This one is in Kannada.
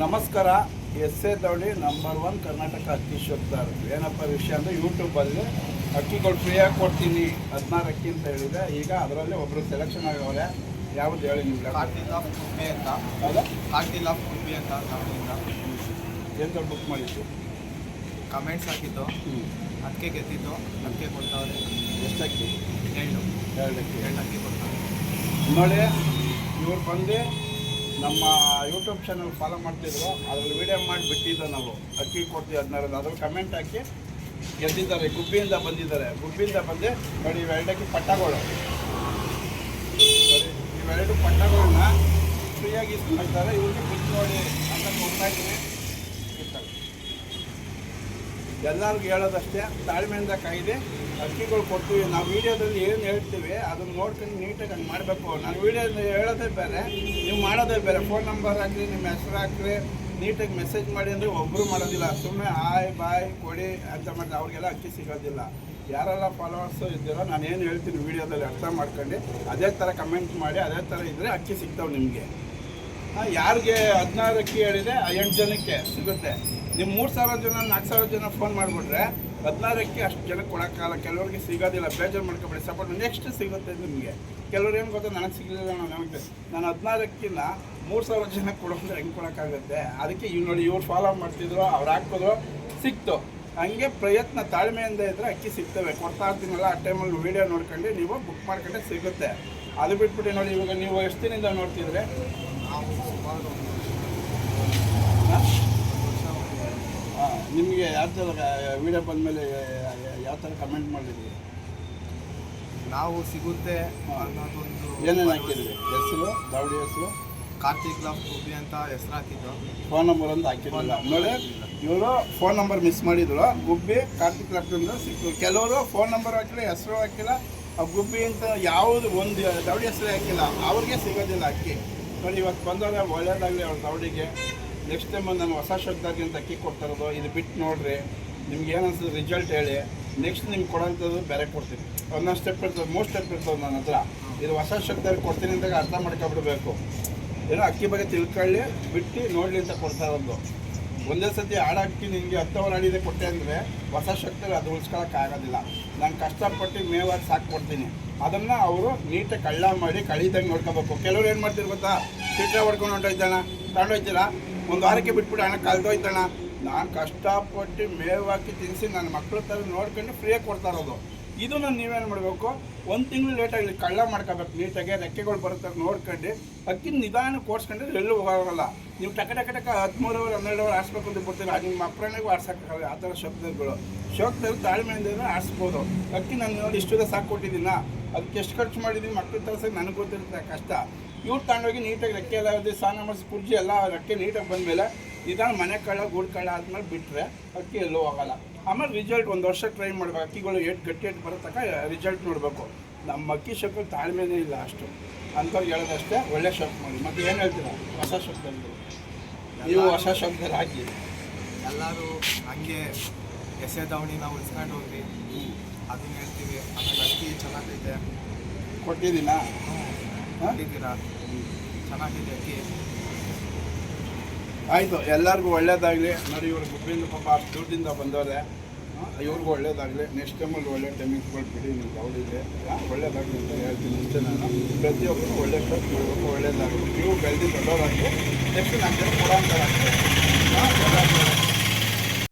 ನಮಸ್ಕಾರ S A ದೌಡಿ number one Karnataka ಅಕ್ಕಿ ಶೋಕ್ತಾರ್ ಏನಪ್ಪ ವಿಷಯ ಅಂದರೆ ಯೂಟ್ಯೂಬಲ್ಲಿ ಅಕ್ಕಿಗಳು ಫ್ರೀಯಾಗಿ ಕೊಡ್ತೀನಿ ಹದಿನಾರು ಅಕ್ಕಿ ಅಂತ ಹೇಳಿದೆ ಈಗ ಅದರಲ್ಲಿ ಒಬ್ಬರು ಸೆಲೆಕ್ಷನ್ ಆಗವ್ರೆ. ಯಾವ್ದು ಹೇಳಿ ನಿಮ್ಗೆ ಕಾಟಿಲ್ ಆಫ್ ಕುಂಬಿ ಅಂತ. ಹೌದಾ? ಕಾಟಿಲ್ ಆಫ್ ಕುಂಬಿ ಅಂತ ನಮ್ಮಿಂದ ಏನು ಬುಕ್ ಮಾಡಿದ್ದು? ಕಮೆಂಟ್ಸ್ ಹಾಕಿದ್ದು. ಹ್ಞೂ ಅದಕ್ಕೆ ಗೆದ್ದಿದ್ದು. ಅದಕ್ಕೆ ಕೊಡ್ತಾವ್ರೆ. ಎಷ್ಟು ಅಕ್ಕಿ ಎಂಟು ಎರಡು. ಅಕ್ಕಿ ಎರಡು ಅಕ್ಕಿ ಕೊಡ್ತಾವ್ರೆ. ನೋಡಿ ಇವ್ರು ಬಂದು ನಮ್ಮ ಯೂಟ್ಯೂಬ್ ಚಾನಲ್ ಫಾಲೋ ಮಾಡ್ತಿದ್ರು, ಅದ್ರಲ್ಲಿ ವೀಡಿಯೋ ಮಾಡಿ ಬಿಟ್ಟಿದ್ದ ನಾವು. ಅಕ್ಕಿ ಕೊಡ್ತೀವಿ ಹದಿನಾರು ಅದ್ರಲ್ಲಿ ಕಮೆಂಟ್ ಹಾಕಿ ಗೆದ್ದಿದ್ದಾರೆ. ಗುಬ್ಬಿಯಿಂದ ಬಂದಿದ್ದಾರೆ. ಗುಬ್ಬಿಯಿಂದ ಬಂದು ನೋಡಿ, ಇವೆರಡಕ್ಕೆ ಪಟ್ಟಗಳು. ಇವೆರಡು ಪಟ್ಟಗಳನ್ನ ಫ್ರೀಯಾಗಿ ಇಸ್ಕೊಳ್ತಾರೆ ಇವ್ರಿಗೆ ಬಿಟ್ಟು ನೋಡಿ ಅಂತ ಕೊಡ್ತಾ ಇದ್ದೀನಿ. ಎಲ್ಲರಿಗೂ ಹೇಳೋದಷ್ಟೇ, ತಾಳ್ಮೆಯಿಂದ ಕಾಯಿದೆ ಅಕ್ಕಿಗಳು ಕೊಡ್ತೀವಿ. ನಾವು ವೀಡಿಯೋದಲ್ಲಿ ಏನು ಹೇಳ್ತೀವಿ, ಅದನ್ನ ನೋಡ್ಕೊಂಡು ನೀಟಾಗಿ ಹಂಗೆ ಮಾಡಬೇಕು. ನಾನು ವೀಡಿಯೋದಲ್ಲಿ ಹೇಳೋದೇ ಬೇರೆ, ನೀವು ಮಾಡೋದೇ ಬೇರೆ. ಫೋನ್ ನಂಬರ್ ಹಾಕಿ ನಿಮ್ಮ ಹೆಸರು ಹಾಕ್ರಿ ನೀಟಾಗಿ ಮೆಸೇಜ್ ಮಾಡಿ ಅಂದರೆ ಒಬ್ಬರು ಮಾಡೋದಿಲ್ಲ. ಸುಮ್ಮನೆ ಆಯ್ ಬಾಯ್, ಕೊಡಿ ಅಂತ ಮಾಡಿ ಅವ್ರಿಗೆಲ್ಲ ಅಕ್ಕಿ ಸಿಗೋದಿಲ್ಲ. ಯಾರೆಲ್ಲ ಫಾಲೋವರ್ಸು ಇದ್ದೀರೋ, ನಾನು ಏನು ಹೇಳ್ತೀನಿ ವೀಡಿಯೋದಲ್ಲಿ ಅರ್ಥ ಮಾಡ್ಕೊಂಡು, ಅದೇ ಥರ ಕಮೆಂಟ್ ಮಾಡಿ, ಅದೇ ಥರ ಇದ್ದರೆ ಅಕ್ಕಿ ಸಿಗ್ತಾವೆ ನಿಮಗೆ. ಯಾರಿಗೆ ಹದಿನಾರು ಅಕ್ಕಿ ಹೇಳಿದೆ ಎಂಟು ಜನಕ್ಕೆ ಸಿಗುತ್ತೆ. ನೀವು ಮೂರು ಸಾವಿರ ಜನ ನಾಲ್ಕು ಸಾವಿರ ಜನ ಫೋನ್ ಮಾಡಿಬಿಟ್ರೆ ಹದಿನಾರಕ್ಕೆ ಅಷ್ಟು ಜನಕ್ಕೆ ಕೊಡೋಕ್ಕಾಗಲ್ಲ ಕೆಲವರಿಗೆ ಸಿಗೋದಿಲ್ಲ. ಬೇಜಾರು ಮಾಡ್ಕೊಬೇಡಿ. ಸಪೋರ್ಟ್ ನೆಕ್ಸ್ಟ್ ಸಿಗುತ್ತೆ ನಿಮಗೆ. ಕೆಲವ್ರು ಏನು ಗೊತ್ತಾ? ನನಗೆ ಸಿಗಲಿಲ್ಲ ನನಗೆ ನಾನು ಹದಿನಾರಕ್ಕಿಂತ ಮೂರು ಸಾವಿರ ಜನಕ್ಕೆ ಕೊಡೋದ್ರೆ ಹೆಂಗೆ ಕೊಡೋಕ್ಕಾಗುತ್ತೆ ಅದಕ್ಕೆ ಇವ್ ನೋಡಿ ಇವ್ರು ಫಾಲೋ ಮಾಡ್ತಿದ್ರು ಅವ್ರು ಹಾಕಿದ್ರು ಸಿಕ್ತು. ಹಂಗೆ ಪ್ರಯತ್ನ ತಾಳ್ಮೆಯಿಂದ ಇದ್ದರೆ ಅಕ್ಕಿ ಸಿಗ್ತವೆ. ಕೊಡ್ತಾ ಇರ್ತೀನಲ್ಲ ಆ ಟೈಮಲ್ಲಿ ವೀಡಿಯೋ ನೋಡ್ಕೊಂಡು ನೀವು ಬುಕ್ ಮಾಡ್ಕೊಂಡೆ ಸಿಗುತ್ತೆ. ಅದು ಬಿಟ್ಬಿಟ್ಟು ನೋಡಿ ಇವಾಗ ನೀವು ಎಷ್ಟು ದಿನದಿಂದ ನೋಡ್ತಿದ್ರೆ ನಾವು ಸುಮಾರು ಒಂದು ಹಾ? ವರ್ಷ ಒಂದು ಹಾ, ನಿಮಗೆ ಯಾವ ಥರ ವೀಡಿಯೋ ಬಂದಮೇಲೆ ಯಾವ ಥರ ಕಮೆಂಟ್ ಮಾಡಿದ್ರಿ? ನಾವು ಸಿಗುತ್ತೆ ಅನ್ನೋದೊಂದು ಏನೇನು ಹಾಕಿದ್ರಿ? ಹೆಸರು ದಾವಡಿ ಹೆಸರು? ಕಾರ್ತಿಕ್ ಲಾಫ್ ಗೋಬಿ ಅಂತ ಹೆಸರು ಹಾಕಿದ್ರು ಫೋನ್ ನಂಬರ್ ಒಂದು ಹಾಕಿರಲಿಲ್ಲ ನೋಡಿ ಇವರು ಫೋನ್ ನಂಬರ್ ಮಿಸ್ ಮಾಡಿದ್ರು. ಗುಬ್ಬಿ ಕಾರ್ತಿಕ್ ಲ್ಯಾಪ್ಟಾಪಿಂದ ಸಿಕ್ತು ಕೆಲವರು ಫೋನ್ ನಂಬರ್ ಹಾಕಿಲ್ಲ ಹೆಸರು ಹಾಕಿಲ್ಲ. ಆ ಗುಬ್ಬಿ ಅಂತ ಯಾವುದು ಒಂದು ದೌಡಿ ಹೆಸರು ಹಾಕಿಲ್ಲ. ಅವ್ರಿಗೆ ಸಿಗೋದಿಲ್ಲ ಅಕ್ಕಿ. ನೋಡಿ ಇವತ್ತು ಬಂದವರೆ ಒಳ್ಳೇದಾಗಲಿ ಅವ್ರ ದವಡಿಗೆ ನೆಕ್ಸ್ಟ್ ಟೈಮ್ ನಾನು ಹೊಸ ಶಬ್ದಾಗಿ ಅಂತ ಅಕ್ಕಿ ಕೊಡ್ತಾ ಇರೋದು ಇದು ಬಿಟ್ಟು ನೋಡ್ರಿ, ನಿಮ್ಗೆ ಏನು ರಿಸಲ್ಟ್ ಹೇಳಿ. ನೆಕ್ಸ್ಟ್ ನಿಮ್ಗೆ ಕೊಡೋಂಥದ್ದು ಬೇರೆ ಕೊಡ್ತೀನಿ. ಒಂದೊಂದು ಸ್ಟೆಪ್ ಇರ್ತದೆ ಮೂರು ಸ್ಟೆಪ್ ಇರ್ತದೆ ನನ್ನ ಹತ್ರ. ಇದು ಹೊಸ ಶಬ್ದಾಗಿ ಕೊಡ್ತೀನಿ ಅಂದಾಗ ಅರ್ಥ ಮಾಡ್ಕೊಬಿಡ್ಬೇಕು. ಏನೋ ಅಕ್ಕಿ ಬಗ್ಗೆ ತಿಳ್ಕೊಳ್ಳಿ, ಬಿಟ್ಟು ನೋಡಲಿ ಅಂತ ಕೊಡ್ತಾ ಇರೋದು. ಒಂದೇ ಸತಿ ನಿಮಗೆ ಹತ್ತು ಹತ್ತವರ್ ಹಾಡಿದೆ ಕೊಟ್ಟೆ ಅಂದರೆ ಹೊಸ ಶಕ್ತಿ ಅದು ಉಳಿಸ್ಕೊಳಕ್ಕೆ ಆಗೋದಿಲ್ಲ. ನಾನು ಕಷ್ಟಪಟ್ಟು ಮೇವಾಗಿ ಸಾಕು ಕೊಡ್ತೀನಿ. ಅದನ್ನು ಅವರು ನೀಟಾಗಿ ಕಳ್ಳ ಮಾಡಿ, ಕಳೀದಂಗೆ ನೋಡ್ಕೋಬೇಕು. ಕೆಲವ್ರು ಏನು ಮಾಡ್ತೀರಿ ಗೊತ್ತಾ? ಸಿಟ್ರೆ ಹೊಡ್ಕೊಂಡು ಹೊಂಟೋಯ್ತಾನ. ತಗೊಂಡೋಯ್ತೀರಾ? ಒಂದು ವಾರಕ್ಕೆ ಬಿಟ್ಬಿಟ್ಟು ಹಣ ಕಳೆದೋಯ್ತಣ್ಣ. ನಾನು ಕಷ್ಟಪಟ್ಟು ಮೇವಾಕಿ ತಿನ್ನಿಸಿ ನನ್ನ ಮಕ್ಕಳ ಥರ ನೋಡ್ಕೊಂಡು ಫ್ರೀಯಾಗಿ ಕೊಡ್ತಾ ಇರೋದು. ಇದು ನಾನು ನೀವೇನು ಮಾಡಬೇಕು? ಒಂದು ತಿಂಗಳು ಲೇಟಾಗಿ ಕಳ್ಳ ಮಾಡ್ಕೋಬೇಕು ನೀಟಾಗಿ ರೆಕ್ಕೆಗಳು ಬರುತ್ತೆ ನೋಡ್ಕೊಂಡು ಅಕ್ಕಿ ನಿಧಾನ ಕೋರ್ಸ್ಕೊಂಡ್ರೆ ಎಲ್ಲೂ ಹೋಗಲ್ಲ. ನೀವು ಟಕ ಟಕ ಟಕ ಹದಿಮೂರು ಅವರ್ ಹನ್ನೆರಡು ಅವರ್ ಆಡಿಸ್ಬೇಕು ಅಂತ ಬರ್ತೀರ ಅದು ನಿಮ್ಮ ಅಪ್ರಾಣಿಗೂ ಆಡ್ಸೋಕ್ಕಾಗಲ್ಲ ಆ ಥರ ಶಬ್ದಗಳು. ಶೋಕ್ದಲ್ಲಿ ತಾಳ್ಮೆಯಿಂದ ಆಡಿಸ್ಬೋದು ಅಕ್ಕಿ ನಾನು ನೋಡಿ ಇಷ್ಟು ಸಾಕು ಕೊಟ್ಟಿದ್ದೀನ? ಅದಕ್ಕೆ ಎಷ್ಟು ಖರ್ಚು ಮಾಡಿದ್ದೀನಿ ಮಕ್ಕಳ ತರಿಸೋಕೆ ನನಗೆ ಗೊತ್ತಿರುತ್ತೆ ಕಷ್ಟ. ಇವ್ರು ತಗೊಂಡೋಗಿ ನೀಟಾಗಿ ರೆಕ್ಕೆ ಎಲ್ಲ ಇದೆ ಸ್ನಾನ ಮಾಡಿಸಿ ಕುರ್ಜಿ ಎಲ್ಲ ರೆಕ್ಕೆ ನೀಟಾಗಿ ಬಂದಮೇಲೆ ನಿಧಾನ ಮನೆ ಕಳ್ಳ ಗೂಡು ಕಳ್ಳ ಆದ್ಮೇಲೆ ಬಿಟ್ಟರೆ ಅಕ್ಕಿ ಎಲ್ಲೂ ಹೋಗಲ್ಲ. ಆಮೇಲೆ ರಿಸಲ್ಟ್ ಒಂದು ವರ್ಷ ಟ್ರೈ ಮಾಡ್ಬೇಕು. ಅಕ್ಕಿಗಳು ಏಟ್ ಗಟ್ಟಿ ಏಟ್ ಬರೋ ತನಕ ರಿಸಲ್ಟ್ ನೋಡಬೇಕು. ನಮ್ಮ ಅಕ್ಕಿ ಶಕ್ ತಾಳ್ಮೆನೇ ಇಲ್ಲ ಅಷ್ಟು. ಅಂಥವ್ರು ಹೇಳೋದಷ್ಟೇ ಒಳ್ಳೆ ಶಾಪ್ ಮಾಡಿ. ಮತ್ತೆ ಏನು ಹೇಳ್ತೀರಾ? ಹೊಸ ಶಬ್ದಗಳು ನೀವು ಹೊಸ ಶಬ್ದಲ್ಲಿ ಹಾಕಿ. ಎಲ್ಲರೂ ಹಂಗೆ ಎಸೆ ನಾವು ಉಳಿಸ್ಕೊಂಡು ಹೋಗ್ರಿ. ಅದನ್ನ ಹೇಳ್ತೀವಿ. ಆಮೇಲೆ ಅಕ್ಕಿ ಚೆನ್ನಾಗಿದೆ ಕೊಟ್ಟಿದ್ದೀನಾ? ಕೊಟ್ಟಿದ್ದೀರಾ ಚೆನ್ನಾಗಿದೆ ಅಕ್ಕಿ ಆಯಿತು, ಎಲ್ಲರಿಗೂ ಒಳ್ಳೇದಾಗಲಿ. ನೋಡಿ, ಇವರು ಗುಬ್ಬಿಂದ ಪಾಪ ದುಡ್ಡಿಂದ ಬಂದವ್ರೆ. ಇವ್ರಿಗೂ ಒಳ್ಳೇದಾಗಲಿ. ನೆಕ್ಸ್ಟ್ ಟೈಮಲ್ಲಿ ಒಳ್ಳೆ ಟೈಮಿಂಗ್ ಕೊಟ್ಬಿಡಿ ನೀವು ಅವಳಿಗೆ ಒಳ್ಳೇದಾಗಲಿ ಅಂತ ಹೇಳ್ತೀನಿ ಅಷ್ಟೇ ನಾನು. ಪ್ರತಿಯೊಬ್ಬರು ಒಳ್ಳೆ ಮಾಡಬೇಕು, ಒಳ್ಳೇದಾಗಲಿ. ನೀವು ಬೆಳೆದು ದೊಡ್ಡವರಾಗಿ ನೆಕ್ಸ್ಟ್ ನಾನು ಕೊಡೋ ಅಂತ